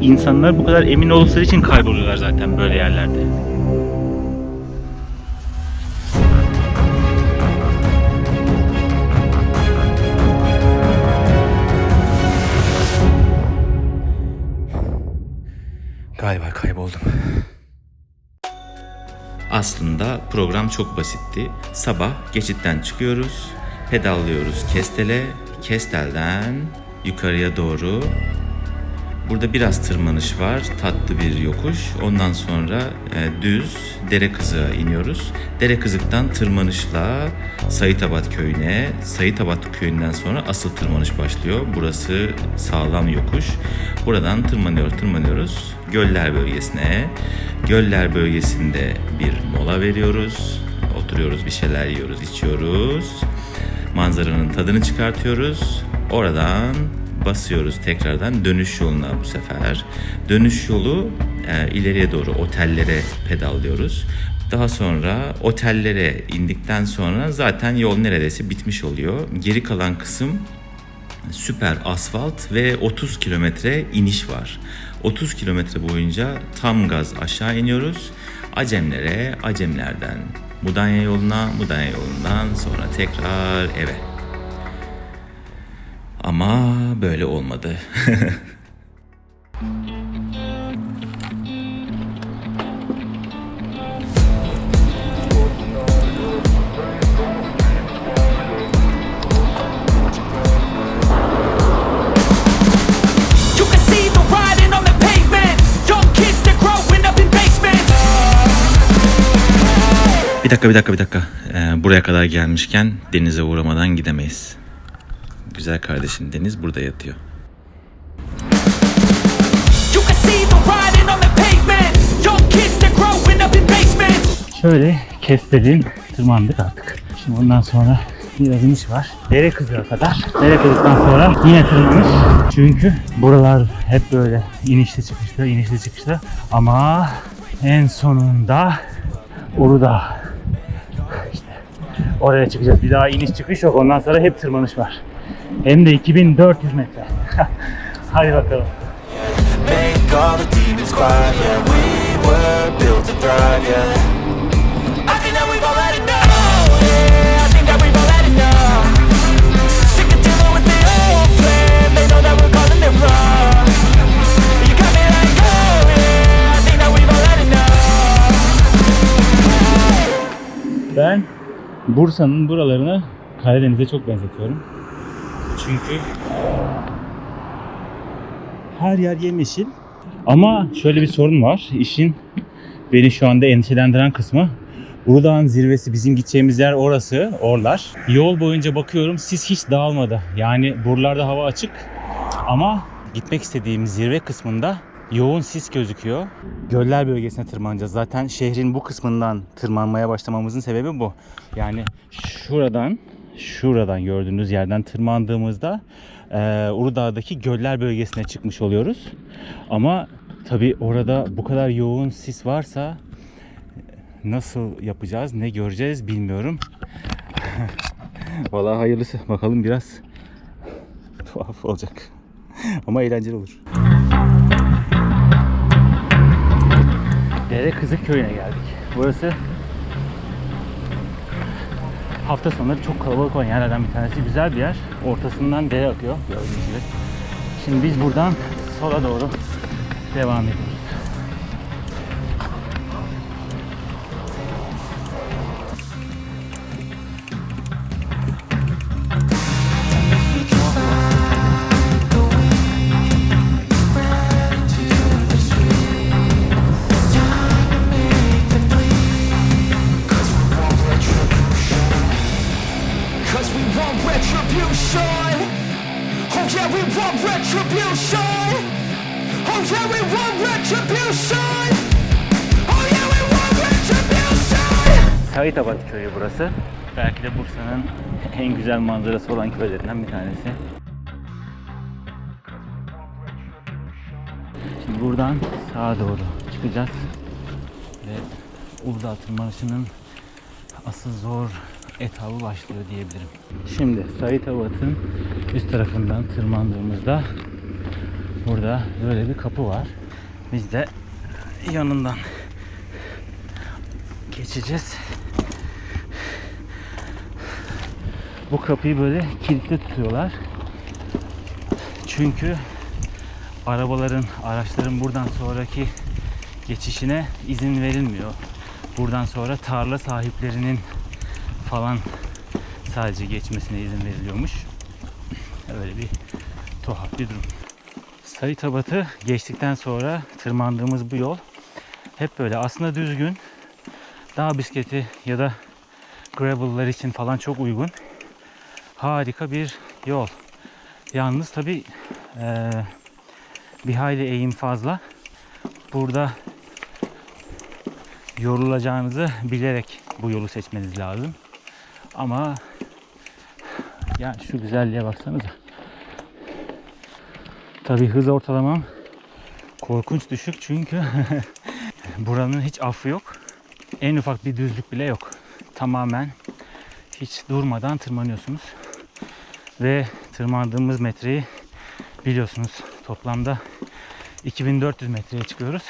insanlar bu kadar emin oldukları için kayboluyorlar zaten böyle yerlerde. Galiba kayboldum. Aslında program çok basitti. Sabah geçitten çıkıyoruz, pedallıyoruz Kestel'e, Kestel'den yukarıya doğru. Burada biraz tırmanış var, tatlı bir yokuş. Ondan sonra e, düz Dere Kızık'a iniyoruz. Dere Kızık'tan tırmanışla Sayıtabat köyüne, Sayıtabat köyünden sonra asıl tırmanış başlıyor. Burası sağlam yokuş. Buradan tırmanıyoruz, tırmanıyoruz. Göller bölgesine. Göller bölgesinde bir mola veriyoruz. Oturuyoruz, bir şeyler yiyoruz, içiyoruz. Manzaranın tadını çıkartıyoruz. Oradan basıyoruz tekrardan dönüş yoluna bu sefer. Dönüş yolu e, ileriye doğru otellere pedallıyoruz. Daha sonra otellere indikten sonra zaten yol neredeyse bitmiş oluyor. Geri kalan kısım süper asfalt ve 30 kilometre iniş var. 30 kilometre boyunca tam gaz aşağı iniyoruz. Acemlere, Acemlerden Mudanya yoluna, Mudanya yolundan sonra tekrar eve. up in basements. bir dakika bir dakika bir dakika. Ee, buraya kadar gelmişken denize uğramadan gidemeyiz. Güzel kardeşim Deniz burada yatıyor. Şöyle kestelin tırmandık artık. Şimdi ondan sonra biraz iniş var. Dere kızığa kadar. Dere kızıktan sonra yine tırmanış. Çünkü buralar hep böyle inişli çıkışlı, inişli çıkışlı. Ama en sonunda Uludağ. İşte oraya çıkacağız. Bir daha iniş çıkış yok. Ondan sonra hep tırmanış var. Hem de 2400 metre. Hadi bakalım. Oh. Ben Bursa'nın buralarını Karadeniz'e çok benzetiyorum. Çünkü her yer yemyeşil. Ama şöyle bir sorun var. İşin beni şu anda endişelendiren kısmı Uludağ'ın zirvesi bizim gideceğimiz yer orası, orlar. Yol boyunca bakıyorum sis hiç dağılmadı. Yani buralarda hava açık ama gitmek istediğim zirve kısmında yoğun sis gözüküyor. Göller bölgesine tırmanacağız. Zaten şehrin bu kısmından tırmanmaya başlamamızın sebebi bu. Yani şuradan, şuradan gördüğünüz yerden tırmandığımızda eee Uludağ'daki göller bölgesine çıkmış oluyoruz. Ama tabi orada bu kadar yoğun sis varsa nasıl yapacağız, ne göreceğiz bilmiyorum. Vallahi hayırlısı. Bakalım biraz tuhaf olacak. Ama eğlenceli olur. Dere Kızık Köyü'ne geldik. Burası hafta sonları çok kalabalık olan yerlerden bir tanesi. Güzel bir yer. Ortasından dere akıyor gördüğünüz gibi. Şimdi biz buradan sola doğru devam ediyoruz. Aytabat köyü burası. Belki de Bursa'nın en güzel manzarası olan köylerinden bir tanesi. Şimdi buradan sağa doğru çıkacağız. Ve Uludağ tırmanışının asıl zor etabı başlıyor diyebilirim. Şimdi Sait Avat'ın üst tarafından tırmandığımızda burada böyle bir kapı var. Biz de yanından geçeceğiz. Bu kapıyı böyle kilitli tutuyorlar. Çünkü arabaların, araçların buradan sonraki geçişine izin verilmiyor. Buradan sonra tarla sahiplerinin falan sadece geçmesine izin veriliyormuş. Öyle bir tuhaf bir durum. Sayıtabat'ı geçtikten sonra tırmandığımız bu yol hep böyle aslında düzgün. Dağ bisikleti ya da gravel'lar için falan çok uygun. Harika bir yol. Yalnız tabi bir hayli eğim fazla. Burada yorulacağınızı bilerek bu yolu seçmeniz lazım. Ama ya şu güzelliğe baksanıza. Tabi hız ortalamam korkunç düşük çünkü buranın hiç affı yok. En ufak bir düzlük bile yok. Tamamen hiç durmadan tırmanıyorsunuz. Ve tırmandığımız metreyi biliyorsunuz toplamda 2400 metreye çıkıyoruz.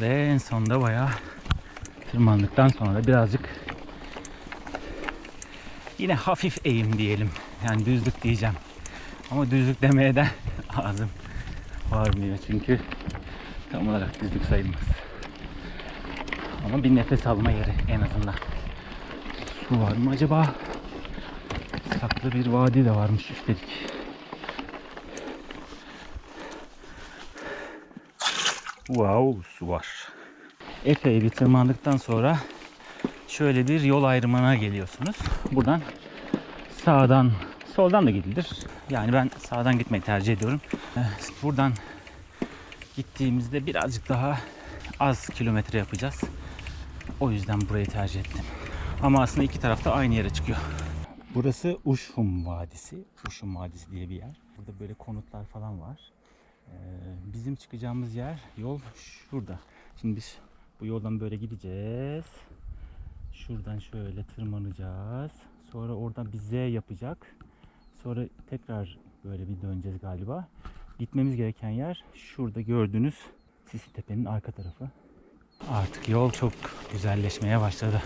Ve en sonunda bayağı tırmandıktan sonra birazcık yine hafif eğim diyelim. Yani düzlük diyeceğim. Ama düzlük demeye de ağzım varmıyor çünkü tam olarak düzlük sayılmaz. Ama bir nefes alma yeri en azından. Su var mı acaba? Saklı bir vadi de varmış üstelik. Wow, su var. Epey bir tırmandıktan sonra şöyle bir yol ayrımına geliyorsunuz. Buradan sağdan, soldan da gidilir. Yani ben sağdan gitmeyi tercih ediyorum. Buradan gittiğimizde birazcık daha az kilometre yapacağız. O yüzden burayı tercih ettim. Ama aslında iki tarafta aynı yere çıkıyor. Burası Uşhum Vadisi. Uşhum Vadisi diye bir yer. Burada böyle konutlar falan var. Ee, bizim çıkacağımız yer yol şurada. Şimdi biz bu yoldan böyle gideceğiz. Şuradan şöyle tırmanacağız. Sonra oradan bir Z yapacak. Sonra tekrar böyle bir döneceğiz galiba. Gitmemiz gereken yer şurada gördüğünüz Sisi Tepe'nin arka tarafı. Artık yol çok güzelleşmeye başladı.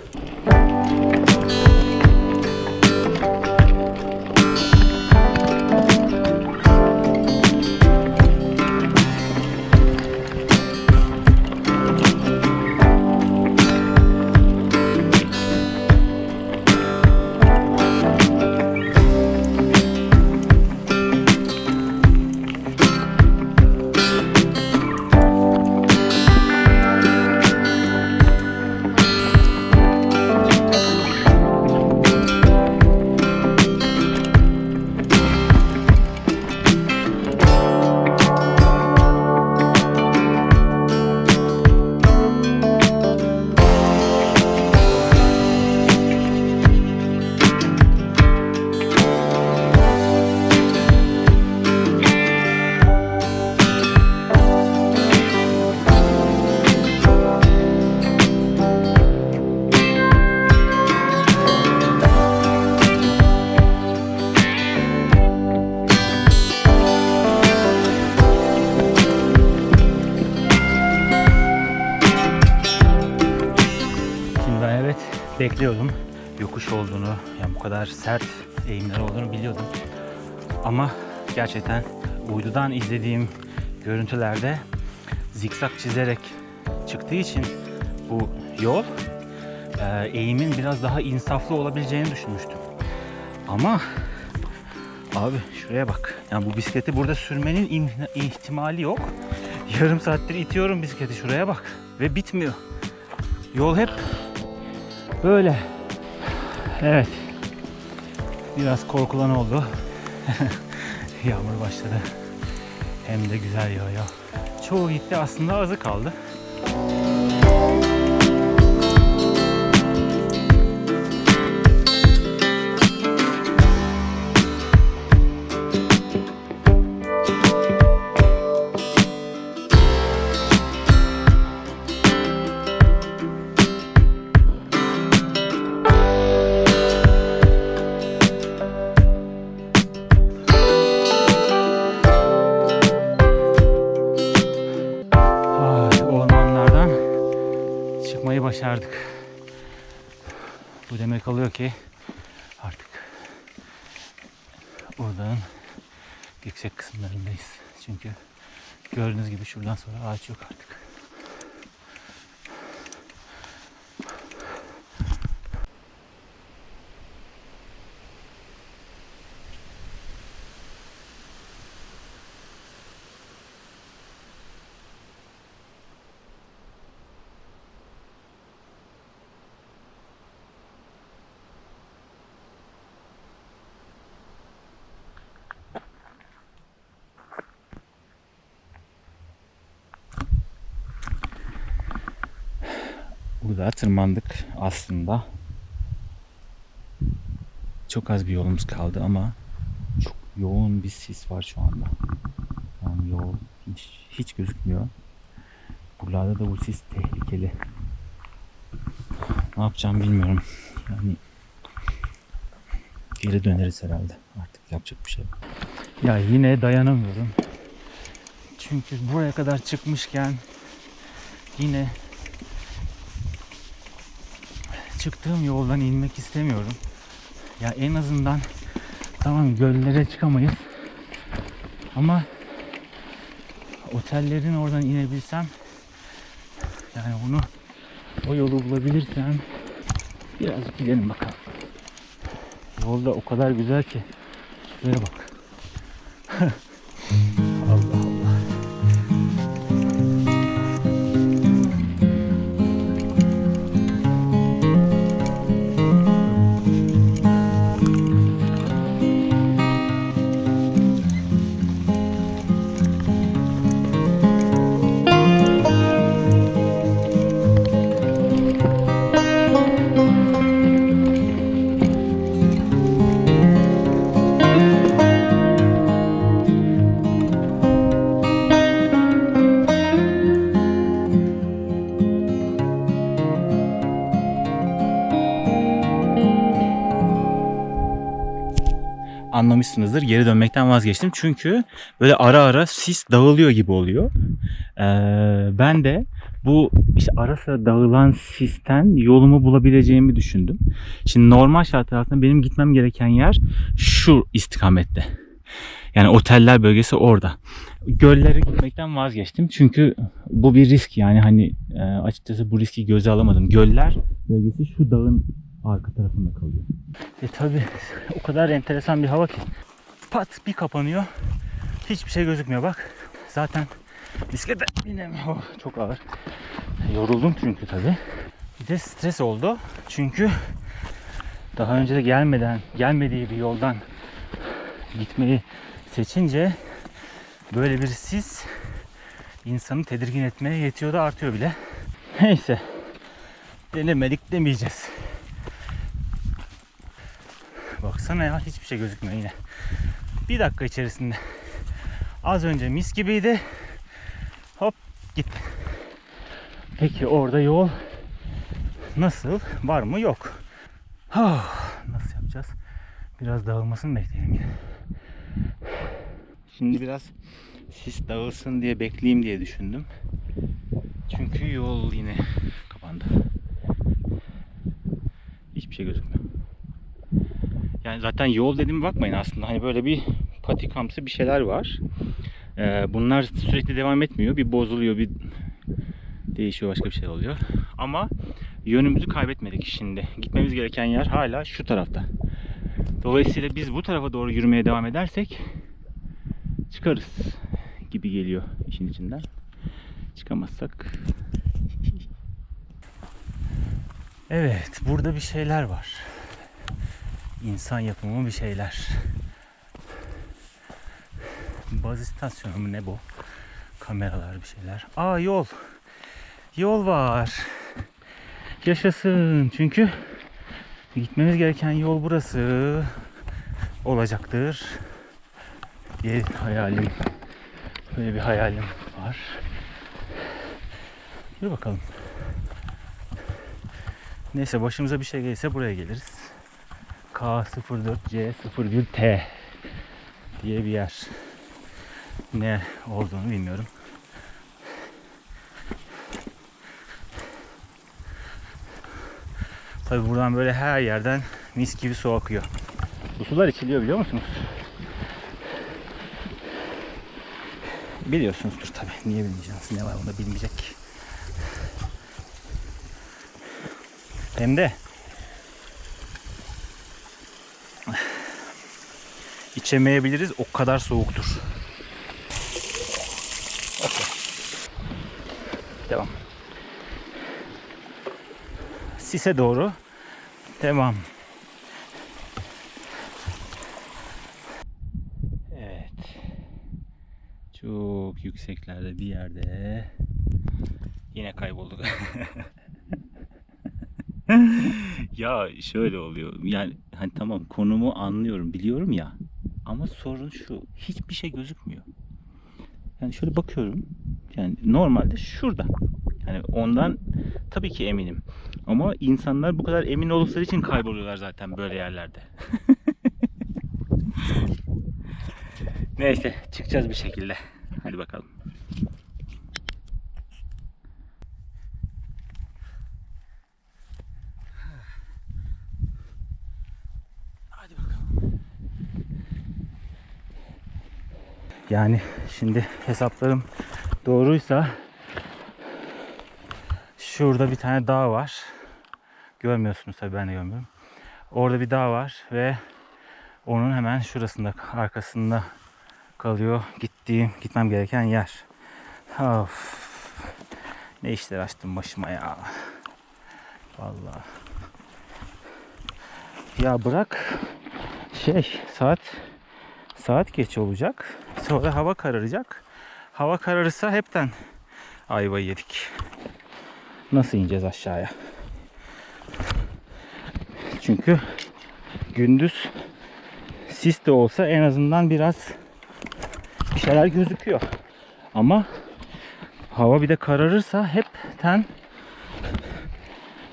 Uydudan izlediğim görüntülerde zikzak çizerek çıktığı için bu yol e, eğimin biraz daha insaflı olabileceğini düşünmüştüm. Ama abi şuraya bak. Yani bu bisikleti burada sürmenin im- ihtimali yok. Yarım saattir itiyorum bisikleti şuraya bak ve bitmiyor. Yol hep böyle. Evet. Biraz korkulan oldu. Yağmur başladı. Hem de güzel yağıyor. Çoğu gitti aslında azı kaldı. Ki artık oradan yüksek kısımlarındayız. Çünkü gördüğünüz gibi şuradan sonra ağaç yok artık. Burada tırmandık aslında. Çok az bir yolumuz kaldı ama çok yoğun bir sis var şu anda. Yani yol hiç, hiç gözükmüyor. Buralarda da bu sis tehlikeli. Ne yapacağım bilmiyorum. Yani geri döneriz herhalde. Artık yapacak bir şey. Ya yine dayanamıyorum. Çünkü buraya kadar çıkmışken yine çıktığım yoldan inmek istemiyorum. Ya en azından tamam göllere çıkamayız. Ama otellerin oradan inebilsem yani onu o yolu bulabilirsem birazcık gidelim bakalım. Yolda o kadar güzel ki şuraya bak. anlamışsınızdır. Geri dönmekten vazgeçtim. Çünkü böyle ara ara sis dağılıyor gibi oluyor. Ee, ben de bu işte ara sıra dağılan sisten yolumu bulabileceğimi düşündüm. Şimdi normal şartlar altında benim gitmem gereken yer şu istikamette. Yani oteller bölgesi orada. Göllere gitmekten vazgeçtim. Çünkü bu bir risk yani hani e, açıkçası bu riski göze alamadım. Göller bölgesi şu dağın arka tarafında kalıyor. E tabi o kadar enteresan bir hava ki. Pat bir kapanıyor. Hiçbir şey gözükmüyor bak. Zaten bisiklete binemiyorum. Oh, çok ağır. Yoruldum çünkü tabi. Bir de stres oldu. Çünkü daha önce de gelmeden, gelmediği bir yoldan gitmeyi seçince böyle bir sis insanı tedirgin etmeye yetiyor da artıyor bile. Neyse. Denemedik demeyeceğiz. Baksana ya hiçbir şey gözükmüyor yine. Bir dakika içerisinde. Az önce mis gibiydi. Hop gitti. Peki orada yol nasıl? Var mı? Yok. Oh, nasıl yapacağız? Biraz dağılmasını bekleyelim. Şimdi biraz sis dağılsın diye bekleyeyim diye düşündüm. Çünkü yol yine kapandı. Hiçbir şey gözükmüyor. Yani zaten yol dediğime bakmayın aslında. Hani böyle bir patikamsı bir şeyler var. Ee, bunlar sürekli devam etmiyor. Bir bozuluyor, bir değişiyor, başka bir şey oluyor. Ama yönümüzü kaybetmedik şimdi. Gitmemiz gereken yer hala şu tarafta. Dolayısıyla biz bu tarafa doğru yürümeye devam edersek çıkarız gibi geliyor işin içinden. Çıkamazsak Evet, burada bir şeyler var. İnsan yapımı bir şeyler. Baz istasyonu mu ne bu? Kameralar bir şeyler. Aa yol. Yol var. Yaşasın. Çünkü gitmemiz gereken yol burası olacaktır. Bir hayalim. Böyle bir hayalim var. Dur bakalım. Neyse başımıza bir şey gelirse buraya geliriz. K04C01T diye bir yer. Ne olduğunu bilmiyorum. Tabi buradan böyle her yerden mis gibi su akıyor. Bu sular içiliyor biliyor musunuz? Biliyorsunuzdur tabi. Niye bilmeyeceksiniz? Ne var bunda bilmeyecek. Hem de içemeyebiliriz. O kadar soğuktur. Okey. Devam. Sise doğru devam. Evet. Çok yükseklerde bir yerde yine kaybolduk. ya şöyle oluyor. Yani hani tamam konumu anlıyorum, biliyorum ya. Ama sorun şu. Hiçbir şey gözükmüyor. Yani şöyle bakıyorum. Yani normalde şurada. Yani ondan tabii ki eminim. Ama insanlar bu kadar emin oldukları için kayboluyorlar zaten böyle yerlerde. Neyse çıkacağız bir şekilde. Hadi bakalım. Yani şimdi hesaplarım doğruysa şurada bir tane dağ var. Görmüyorsunuz tabii ben de görmüyorum. Orada bir dağ var ve onun hemen şurasında arkasında kalıyor gittiğim gitmem gereken yer. Of. Ne işler açtım başıma ya. Vallahi. Ya bırak şey saat saat geç olacak. Sonra hava kararacak. Hava kararırsa hepten ayva yedik. Nasıl ineceğiz aşağıya? Çünkü gündüz sis de olsa en azından biraz bir şeyler gözüküyor. Ama hava bir de kararırsa hepten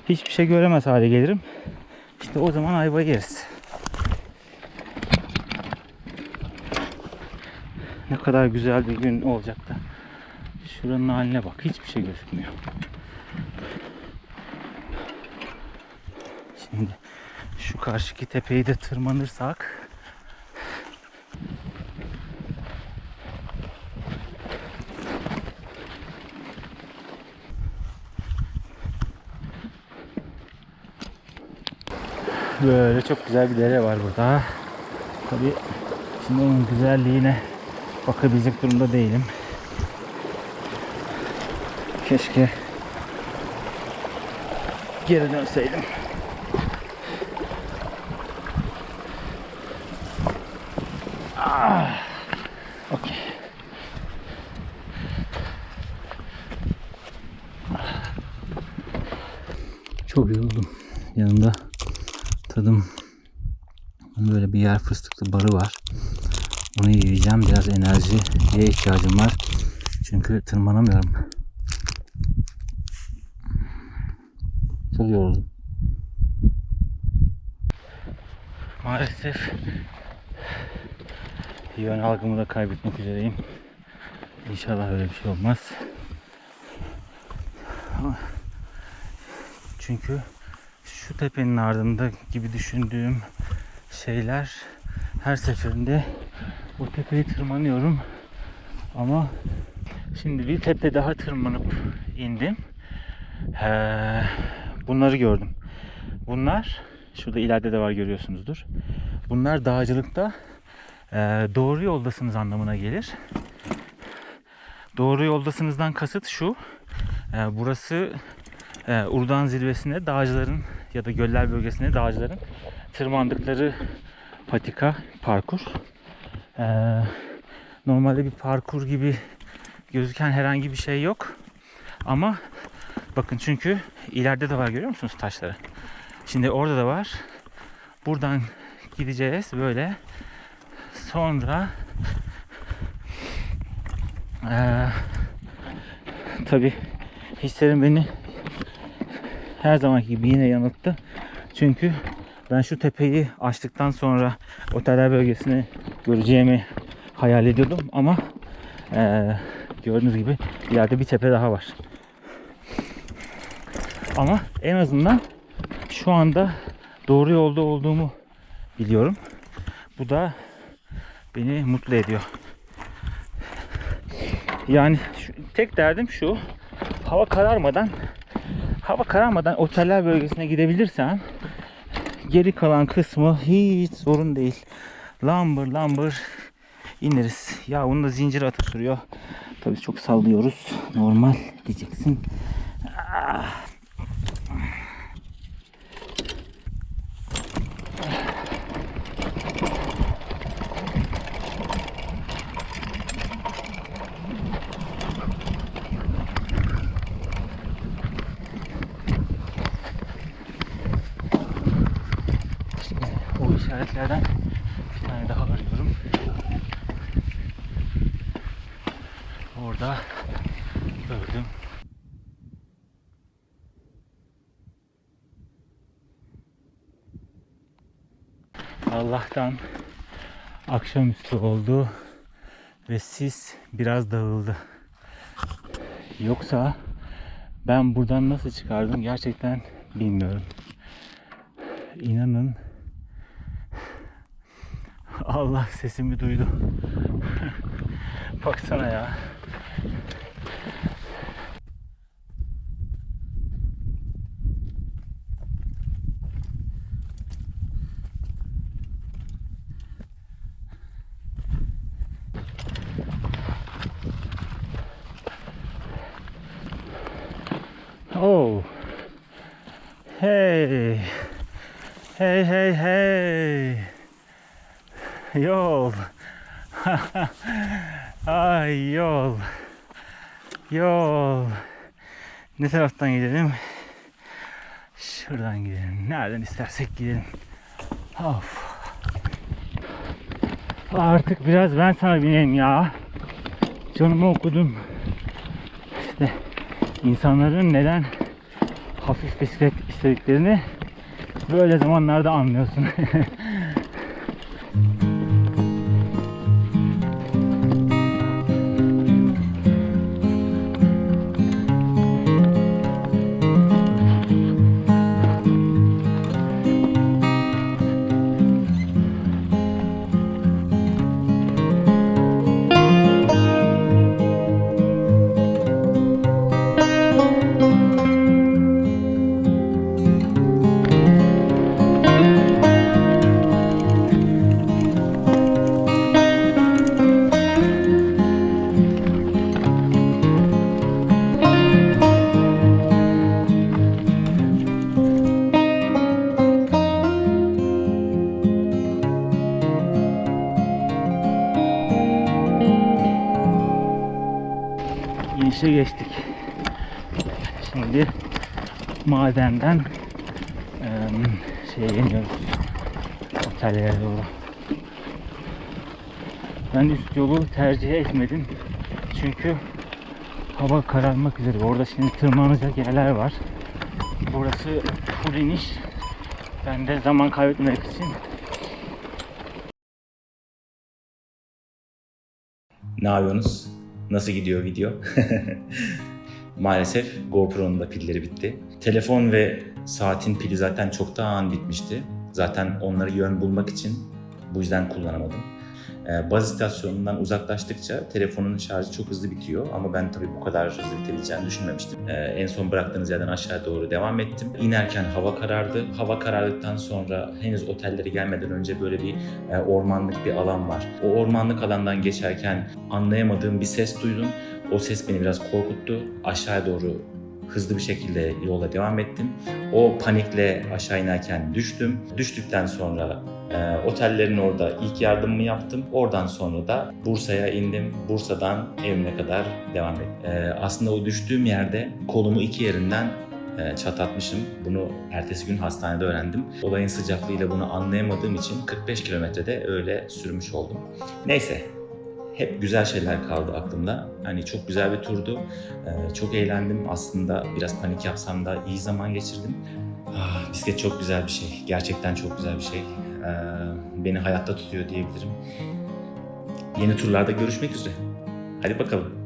hiçbir şey göremez hale gelirim. İşte o zaman ayva yeriz. Ne kadar güzel bir gün olacak da. Şuranın haline bak. Hiçbir şey gözükmüyor. Şimdi şu karşıki tepeyi de tırmanırsak Böyle çok güzel bir dere var burada. Tabii şimdi onun güzelliğine bakabilecek durumda değilim. Keşke geri dönseydim. Ah, okey. Çok yoruldum. Yanımda tadım böyle bir yer fıstıklı barı var. Onu yiyeceğim. Biraz enerjiye ihtiyacım var. Çünkü tırmanamıyorum. Çok yoruldum. Maalesef yön algımı da kaybetmek üzereyim. İnşallah öyle bir şey olmaz. Çünkü şu tepenin ardında gibi düşündüğüm şeyler her seferinde o tepeyi tırmanıyorum. Ama şimdi bir tepe daha tırmanıp indim. Ee, bunları gördüm. Bunlar şurada ileride de var görüyorsunuzdur. Bunlar dağcılıkta e, doğru yoldasınız anlamına gelir. Doğru yoldasınızdan kasıt şu. e, burası e, Urdan zirvesine dağcıların ya da göller bölgesine dağcıların tırmandıkları patika, parkur. E, normalde bir parkur gibi gözüken herhangi bir şey yok. Ama bakın çünkü ileride de var görüyor musunuz taşları? Şimdi orada da var. Buradan gideceğiz böyle. Sonra eee tabi hislerim beni her zamanki gibi yine yanılttı. Çünkü ben şu tepeyi açtıktan sonra oteller bölgesini göreceğimi hayal ediyordum ama eee, gördüğünüz gibi ileride bir tepe daha var. Ama en azından şu anda doğru yolda olduğumu biliyorum. Bu da beni mutlu ediyor. Yani şu, tek derdim şu. Hava kararmadan hava kararmadan oteller bölgesine gidebilirsem geri kalan kısmı hiç sorun değil. Lambır lambır ineriz. Ya bunu da zincir atı sürüyor. Tabii çok sallıyoruz. Normal diyeceksin. Ah. Şimdi o işaretlerden bir tane daha arıyorum. Orada gördüm. Allah'tan akşamüstü oldu ve sis biraz dağıldı. Yoksa ben buradan nasıl çıkardım gerçekten bilmiyorum. İnanın Allah sesimi duydu. Baksana ya. Yol. Yol. Ne taraftan gidelim? Şuradan gidelim. Nereden istersek gidelim. Of. Artık biraz ben sana bineyim ya. Canımı okudum. İşte insanların neden hafif bisiklet istediklerini böyle zamanlarda anlıyorsun. madenden eee şeye iniyoruz. Otellere doğru. Ben üst yolu tercih etmedim. Çünkü hava kararmak üzere. Orada şimdi tırmanacak yerler var. Burası full iniş. Ben de zaman kaybetmemek için Ne yapıyorsunuz? Nasıl gidiyor video? Maalesef GoPro'nun da pilleri bitti. Telefon ve saatin pili zaten çoktan bitmişti. Zaten onları yön bulmak için bu yüzden kullanamadım. Ee, baz istasyonundan uzaklaştıkça telefonun şarjı çok hızlı bitiyor ama ben tabii bu kadar hızlı bitebileceğini düşünmemiştim. Ee, en son bıraktığınız yerden aşağı doğru devam ettim. İnerken hava karardı. Hava karardıktan sonra henüz otellere gelmeden önce böyle bir e, ormanlık bir alan var. O ormanlık alandan geçerken anlayamadığım bir ses duydum. O ses beni biraz korkuttu. Aşağı doğru hızlı bir şekilde yola devam ettim. O panikle aşağı inerken düştüm. Düştükten sonra e, otellerin orada ilk yardımımı yaptım. Oradan sonra da Bursa'ya indim. Bursa'dan evime kadar devam ettim. E, aslında o düştüğüm yerde kolumu iki yerinden e, çatlatmışım. Bunu ertesi gün hastanede öğrendim. Olayın sıcaklığıyla bunu anlayamadığım için 45 kilometrede öyle sürmüş oldum. Neyse hep güzel şeyler kaldı aklımda. Hani çok güzel bir turdu. Ee, çok eğlendim. Aslında biraz panik yapsam da iyi zaman geçirdim. Ah, bisiklet çok güzel bir şey. Gerçekten çok güzel bir şey. Ee, beni hayatta tutuyor diyebilirim. Yeni turlarda görüşmek üzere. Hadi bakalım.